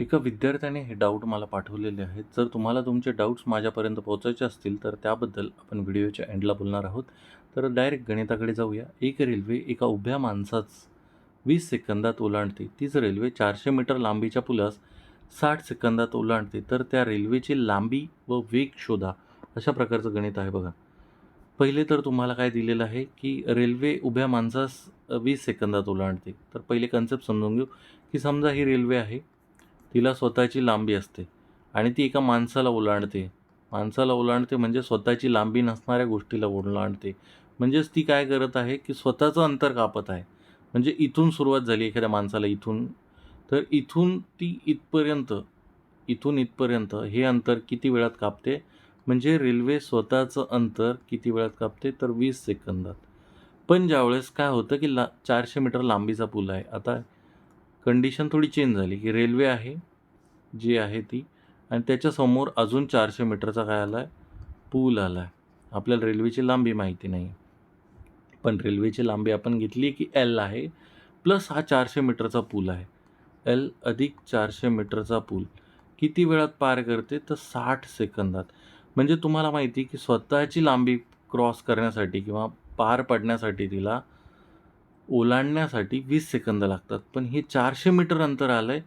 एका विद्यार्थ्याने हे डाऊट मला पाठवलेले आहेत. जर तुम्हाला तुमचे डाऊट्स माझ्यापर्यंत पोहोचायचे असतील तर त्याबद्दल आपण व्हिडिओच्या एंडला बोलणार आहोत. तर डायरेक्ट गणिताकडे जाऊया. एक रेल्वे एका उभ्या माणसाच वीस सेकंदात ओलांडते. तीच रेल्वे चारशे मीटर लांबीच्या पुलास साठ सेकंदात ओलांडते. तर त्या रेल्वेची लांबी व वेग शोधा. अशा प्रकारचं गणित आहे बघा. पहिले तर तुम्हाला काय दिलेलं आहे की रेल्वे उभ्या माणसास वीस सेकंदात ओलांडते. तर पहिले कन्सेप्ट समजून घेऊ की समजा ही रेल्वे आहे. तिला स्वतःची लांबी असते आणि ती एका माणसाला ओलांडते. माणसाला ओलांडते म्हणजे स्वतःची लांबी नसणाऱ्या गोष्टीला ओलांडते. म्हणजेच ती काय करत आहे की स्वतःचं अंतर कापत आहे. म्हणजे इथून सुरुवात झाली एखाद्या माणसाला इथून. तर इथून ती इथपर्यंत इथून इथपर्यंत हे अंतर किती वेळात कापते? म्हणजे रेल्वे स्वतःचं अंतर किती वेळात कापते? तर वीस सेकंदात. पण ज्यावेळेस काय होतं की ला चारशे मीटर लांबीचा पूल आहे. आता कंडिशन थोडी चेंज झाली की रेल्वे आहे जी आहे ती आणि त्याच्यासमोर अजून चारशे मीटरचा काय आला आहे पूल आला आहे आपल्याला रेल्वेची लांबी माहिती नाही पण रेल्वेची लांबी आपण घेतली की एल आहे प्लस हा चारशे मीटरचा पूल आहे. एल अधिक चारशे मीटरचा पूल. किती वेळात पार करते? तर साठ सेकंदात. म्हणजे तुम्हाला माहिती की स्वतःची लांबी क्रॉस करण्यासाठी किंवा पार पडण्यासाठी तिला ओलांडण्यासाठी वीस सेकंद लागतात. पण हे चारशे मीटर अंतर आलं आहे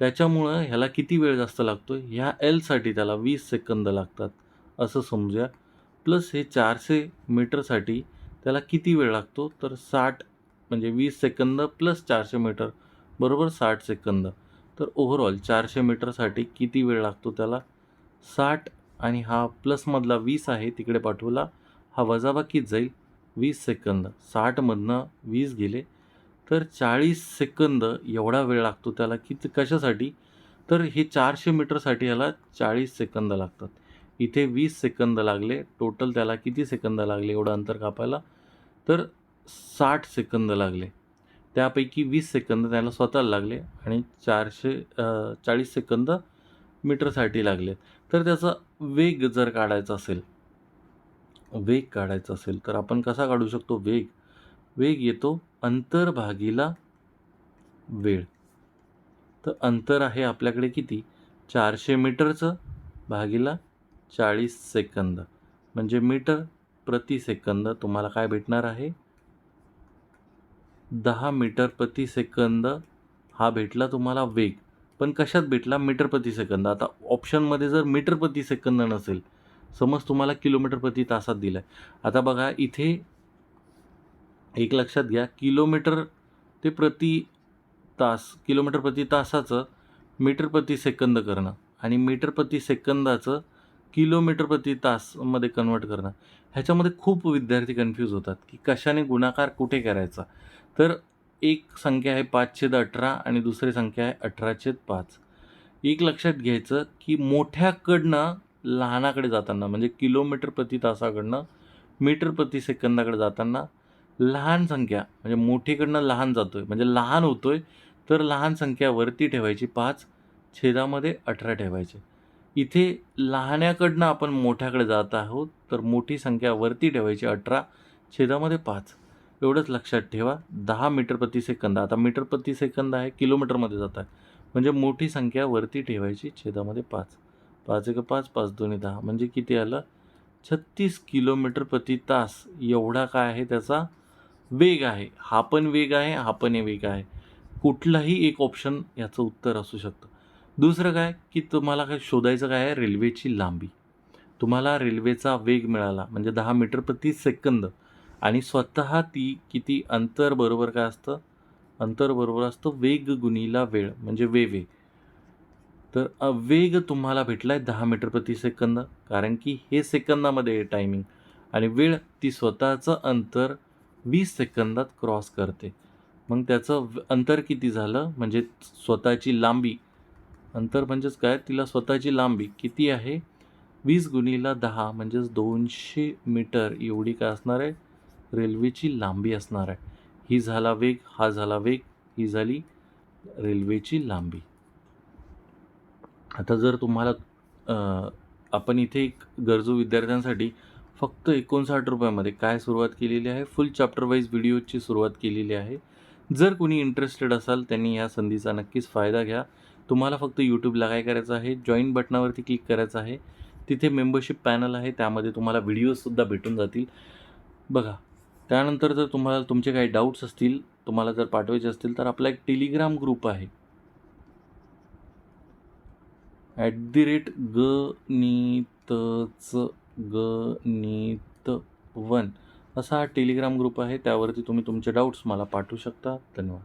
त्याच्यामुळं ह्याला किती वेळ जास्त लागतो ह्या एलसाठी त्याला वीस सेकंद लागतात असं समजूया. प्लस हे चारशे मीटरसाठी त्याला किती वेळ लागतो? तर साठ म्हणजे वीस सेकंद प्लस चारशे मीटर बरोबर साठ सेकंद. तर ओव्हरऑल चारशे मीटरसाठी किती वेळ लागतो त्याला? साठ आणि हा प्लसमधला वीस आहे तिकडे पाठवला. हा वजाबाकीत जाईल. वीस सेकंद साठमधनं वीस गेले तर चाळीस सेकंद एवढा वेळ लागतो त्याला की कशासाठी? तर हे चारशे मीटरसाठी याला चाळीस सेकंद लागतात. इथे वीस सेकंद लागले टोटल त्याला किती सेकंद लागले एवढं अंतर कापायला? तर साठ सेकंद लागले. त्यापैकी वीस सेकंद त्याला स्वतःला लागले आणि चारशे चाळीस सेकंद मीटरसाठी लागले. तर त्याचा वेग जर काढायचा असेल वेग काढायचा असेल तर आपण कसा काढू शकतो? वेग. वेग येतो अंतर भागीला वेळ. तर अंतर आहे आपल्याकडे किती? चारशे मीटरचं भागीला चाळीस सेकंद. म्हणजे मीटर प्रति सेकंद तुम्हाला काय भेटणार आहे? दहा मीटर प्रति सेकंद हा भेटला तुम्हाला वेग. पण कशात भेटला? मीटर प्रति सेकंद. आता ऑप्शनमध्ये जर मीटर प्रति सेकंद नसेल समज तुम्हाला किलोमीटर प्रति तासात दिलं आहे आता बघा इथे एक लक्षात घ्या किलोमीटर ते प्रति तास किलोमीटर प्रति तासाचं मीटर प्रति सेकंद करणं आणि मीटर प्रति सेकंदाचं किलोमीटर प्रति तासमध्ये कन्वर्ट करणं. ह्याच्यामध्ये खूप विद्यार्थी कन्फ्यूज होतात की कशाने गुणाकार कुठे करायचा? तर एक संख्या आहे पाचशेद अठरा आणि दुसरी संख्या आहे अठराशेद पाच. एक लक्षात घ्यायचं की मोठ्याकडनं लहानाकडे जाताना म्हणजे किलोमीटर प्रति तासाकडनं मीटर प्रति सेकंदाकडे जाताना लहान संख्या म्हणजे मोठीकडनं लहान जातो आहे म्हणजे लहान होतो आहे तर लहान संख्या वरती ठेवायची पाच छेदामध्ये अठरा ठेवायचे. इथे लहान्याकडनं आपण मोठ्याकडे जात आहोत तर मोठी संख्या वरती ठेवायची अठरा छेदामध्ये पाच. एवढंच लक्षात ठेवा दहा मीटर प्रति सेकंद आता मीटर प्रति सेकंद आहे किलोमीटरमध्ये जात आहे. म्हणजे मोठी संख्या वरती ठेवायची छेदामध्ये पाच. पाच एक पाच पाच दोन्ही दहा. म्हणजे किती आलं? छत्तीस किलोमीटर प्रति तास. एवढा काय आहे? त्याचा वेग आहे. हा पण वेग आहे हा पण वेग आहे. कुठलाही एक ऑप्शन याचं उत्तर असू शकतं. दुसरं काय? की तुम्हाला काय शोधायचं काय आहे? रेल्वेची लांबी. तुम्हाला रेल्वेचा वेग मिळाला. म्हणजे दहा मीटर प्रति सेकंद. आणि स्वतः ती किती? अंतर बरोबर काय असतं? अंतर बरोबर असतं वेग गुणीला वेळ. म्हणजे वे वेग तर वेग तुम्हाला भेटला आहे दहा मीटर प्रति सेकंद कारण की हे सेकंदामध्ये आहे टायमिंग आणि वेळ ती स्वतःचं अंतर वीस सेकंदात क्रॉस करते. मग त्याचं अंतर किती झालं? म्हणजे स्वतःची लांबी. अंतर म्हणजेच काय? तिला स्वतःची लांबी किती आहे? वीस गुणीला दहा म्हणजेच दोनशे मीटर एवढी काय असणार आहे? रेल्वेची लांबी असणार आहे. ही झाला वेग हा झाला वेग ही झाली रेल्वेची लांबी. आता जर तुम्हाला आपण इथे एक गरजू विद्यार्थ्यांसाठी फक्त एकोणसाठ रुपयामध्ये काय सुरुवात केलेली आहे? फुल चॅप्टर वाईज व्हिडिओची सुरुवात केलेली आहे. जर कोणी इंटरेस्टेड असाल त्यांनी या संधीचा नक्कीच फायदा घ्या. तुम्हाला फक्त यूट्यूबला काय करायचं आहे? जॉईन बटनावरती क्लिक करायचं आहे. तिथे मेंबरशिप पॅनल आहे. त्यामध्ये तुम्हाला व्हिडिओजसुद्धा भेटून जातील. बघा त्यानंतर जर तुम्हाला तुमचे काही डाऊट्स असतील तुम्हाला जर पाठवायचे असतील तर आपला एक टेलिग्राम ग्रुप आहे. ॲट दी रेट गणितच गणित वन असा हा टेलिग्राम ग्रुप आहे त्यावरती तुम्ही तुमचे डाऊट्स मला पाठवू शकता. धन्यवाद.